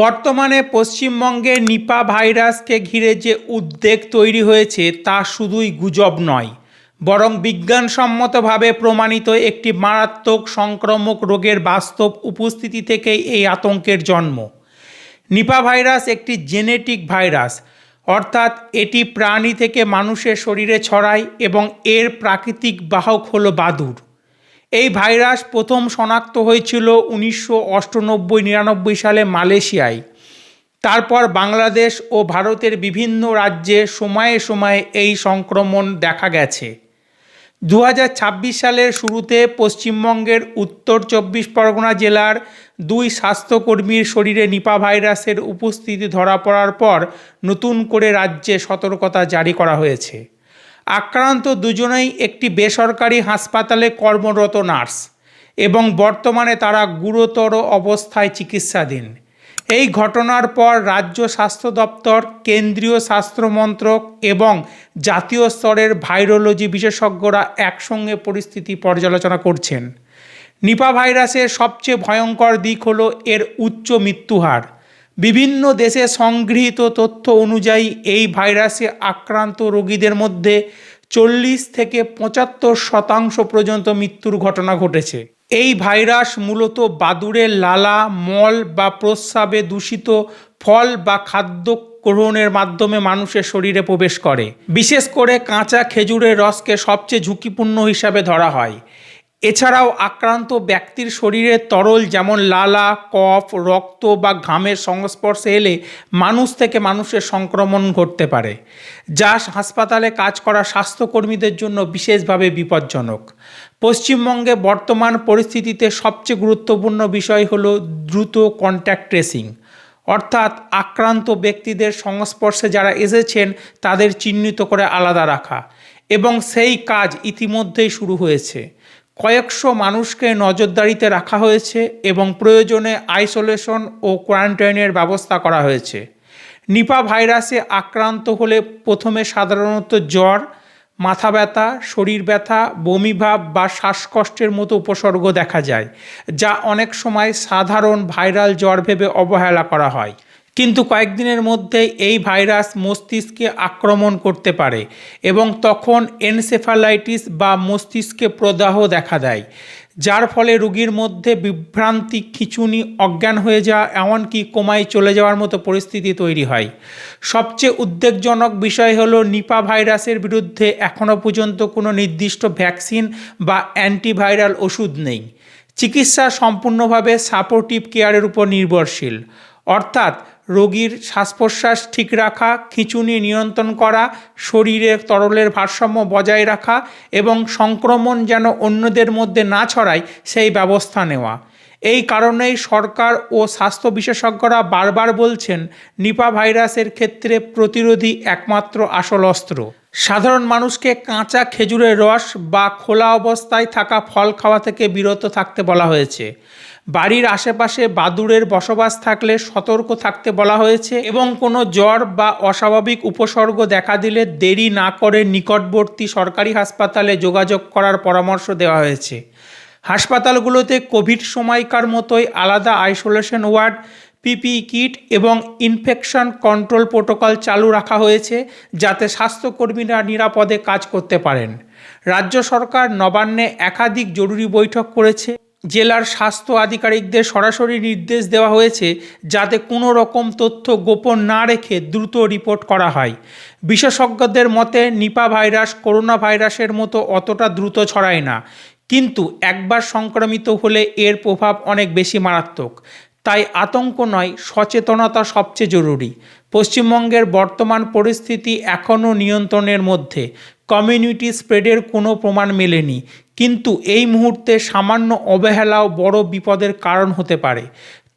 বর্তমানে পশ্চিমবঙ্গে নিপা ভাইরাসকে ঘিরে যে উদ্বেগ তৈরি হয়েছে তা শুধুই গুজব নয়, বরং বিজ্ঞানসম্মতভাবে প্রমাণিত একটি মারাত্মক সংক্রামক রোগের বাস্তব উপস্থিতি থেকেই এই আতঙ্কের জন্ম। নিপা ভাইরাস একটি জেনেটিক ভাইরাস, অর্থাৎ এটি প্রাণী থেকে মানুষের শরীরে ছড়ায় এবং এর প্রাকৃতিক বাহক হলো বাদুড় এই ভাইরাস প্রথম শনাক্ত হয়েছিল উনিশশো অষ্টানব্বই নিরানব্বই সালে মালয়েশিয়ায়। তারপর বাংলাদেশ ও ভারতের বিভিন্ন রাজ্যে সময়ে সময়ে এই সংক্রমণ দেখা গেছে। দু হাজার ছাব্বিশ সালের শুরুতে পশ্চিমবঙ্গের উত্তর চব্বিশ পরগনা জেলার দুই স্বাস্থ্যকর্মীর শরীরে নিপা ভাইরাসের উপস্থিতি ধরা পড়ার পর নতুন করে রাজ্যে সতর্কতা জারি করা হয়েছে। আক্রান্ত দুজনেই একটি বেসরকারি হাসপাতালে কর্মরত নার্স এবং বর্তমানে তারা গুরুতর অবস্থায় চিকিৎসাধীন। এই ঘটনার পর রাজ্য স্বাস্থ্য দপ্তর, কেন্দ্রীয় স্বাস্থ্য মন্ত্রক এবং জাতীয় স্তরের ভাইরোলজি বিশেষজ্ঞরা একসঙ্গে পরিস্থিতি পর্যালোচনা করছেন। নিপা ভাইরাসের সবচেয়ে ভয়ঙ্কর দিক হলো এর উচ্চ মৃত্যুহার। বিভিন্ন দেশে সংগৃহীত তথ্য অনুযায়ী এই ভাইরাসে আক্রান্ত রোগীদের মধ্যে চল্লিশ থেকে পঁচাত্তর শতাংশ পর্যন্ত মৃত্যুর ঘটনা ঘটেছে। এই ভাইরাস মূলত বাদুড়ের লালা, মল বা প্রস্রাবে দূষিত ফল বা খাদ্য গ্রহণের মাধ্যমে মানুষের শরীরে প্রবেশ করে। বিশেষ করে কাঁচা খেজুরের রসকে সবচেয়ে ঝুঁকিপূর্ণ হিসাবে ধরা হয়। এছাড়াও আক্রান্ত ব্যক্তির শরীরে তরল যেমন লালা, কফ, রক্ত বা ঘামের সংস্পর্শে এলে মানুষ থেকে মানুষের সংক্রমণ ঘটতে পারে, যা হাসপাতালে কাজ করা স্বাস্থ্যকর্মীদের জন্য বিশেষভাবে বিপজ্জনক। পশ্চিমবঙ্গে বর্তমান পরিস্থিতিতে সবচেয়ে গুরুত্বপূর্ণ বিষয় হল দ্রুত কন্ট্যাক্ট ট্রেসিং অর্থাৎ আক্রান্ত ব্যক্তিদের সংস্পর্শে যারা এসেছেন তাদের চিহ্নিত করে আলাদা রাখা এবং সেই কাজ ইতিমধ্যেই শুরু হয়েছে। কয়েকশো মানুষকে নজরদারিতে রাখা হয়েছে এবং প্রয়োজনে আইসোলেশন ও কোয়ারেন্টাইনের ব্যবস্থা করা হয়েছে। নিপা ভাইরাসে আক্রান্ত হলে প্রথমে সাধারণত জ্বর, মাথা ব্যথা, শরীর ব্যথা, বমিভাব বা শ্বাসকষ্টের মতো উপসর্গ দেখা যায়, যা অনেক সময় সাধারণ ভাইরাল জ্বর ভেবে অবহেলা করা হয়। কিন্তু কয়েকদিনের মধ্যে এই ভাইরাস মস্তিষ্কে আক্রমণ করতে পারে এবং তখন এনসেফালাইটিস বা মস্তিষ্কে প্রদাহ দেখা দেয়, যার ফলে রোগীর মধ্যে বিভ্রান্তি, খিচুনি, অজ্ঞান হয়ে যাওয়া, এমনকি কোমায় চলে যাওয়ার মতো পরিস্থিতি তৈরি হয়। সবচেয়ে উদ্বেগজনক বিষয় হলো নিপা ভাইরাসের বিরুদ্ধে এখনও পর্যন্ত কোনো নির্দিষ্ট ভ্যাকসিন বা অ্যান্টিভাইরাল ওষুধ নেই। চিকিৎসা সম্পূর্ণভাবে সাপোর্টিভ কেয়ারের উপর নির্ভরশীল। অর্থাৎ রোগীর শ্বাস প্রশ্বাস ঠিক রাখা, খিঁচুনি নিয়ন্ত্রণ করা, শরীরে তরলের ভারসাম্য বজায় রাখা এবং সংক্রমণ যেন অন্যদের মধ্যে না ছড়ায়, সেই ব্যবস্থা নেওয়া। এই কারণেই সরকার ও স্বাস্থ্য বিশেষজ্ঞরা বারবার বলছেন, নিপা ভাইরাসের ক্ষেত্রে প্রতিরোধী একমাত্র আসল অস্ত্র। সাধারণ মানুষকে কাঁচা খেজুরের রস বা খোলা অবস্থায় থাকা ফল খাওয়া থেকে বিরত থাকতে বলা হয়েছে। বাড়ির আশেপাশে বাদুড়ের বসবাস থাকলে সতর্ক থাকতে বলা হয়েছে এবং কোনো জ্বর বা অস্বাভাবিক উপসর্গ দেখা দিলে দেরি না করে নিকটবর্তী সরকারি হাসপাতালে যোগাযোগ করার পরামর্শ দেওয়া হয়েছে। হাসপাতালগুলোতে কোভিড সময়কার মতোই আলাদা আইসোলেশন ওয়ার্ড, পিপি কিট এবং ইনফেকশন কন্ট্রোল প্রোটোকল চালু রাখা হয়েছে যাতে স্বাস্থ্যকর্মীরা নিরাপদে কাজ করতে পারেন। রাজ্য সরকার নবান্নে একাধিক জরুরি বৈঠক করেছে। জেলার স্বাস্থ্য আধিকারিকদের সরাসরি নির্দেশ দেওয়া হয়েছে যাতে কোনো রকম তথ্য গোপন না রেখে দ্রুত রিপোর্ট করা হয়। বিশেষজ্ঞদের মতে নিপা ভাইরাস করোনা ভাইরাসের মতো অতটা দ্রুত ছড়ায় না। কিন্তু একবার সংক্রমিত হলে এর প্রভাব অনেক বেশি মারাত্মক। তাই আতঙ্ক নয়, সচেতনতা সবচেয়ে জরুরি। পশ্চিমবঙ্গের বর্তমান পরিস্থিতি এখনও নিয়ন্ত্রণের মধ্যে। কমিউনিটি স্প্রেডের কোনো প্রমাণ মেলেনি। কিন্তু এই মুহূর্তে সামান্য অবহেলাও বড় বিপদের কারণ হতে পারে।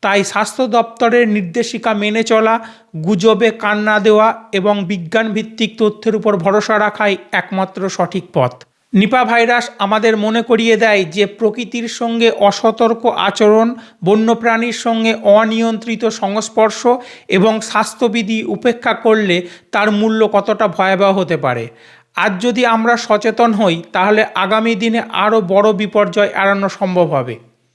তাই স্বাস্থ্য দপ্তরের নির্দেশিকা মেনে চলা, গুজবে কান না দেওয়া এবং বিজ্ঞানভিত্তিক তথ্যের উপর ভরসা রাখাই একমাত্র সঠিক পথ। নিপা ভাইরাস আমাদের মনে করিয়ে দেয় যে প্রকৃতির সঙ্গে অসতর্ক আচরণ, বন্যপ্রাণীর সঙ্গে অনিয়ন্ত্রিত সংস্পর্শ এবং স্বাস্থ্যবিধি উপেক্ষা করলে তার মূল্য কতটা ভয়াবহ হতে পারে। আজ যদি আমরা সচেতন হই, তাহলে আগামী দিনে আরও বড় বিপর্যয় এড়ানো সম্ভব হবে।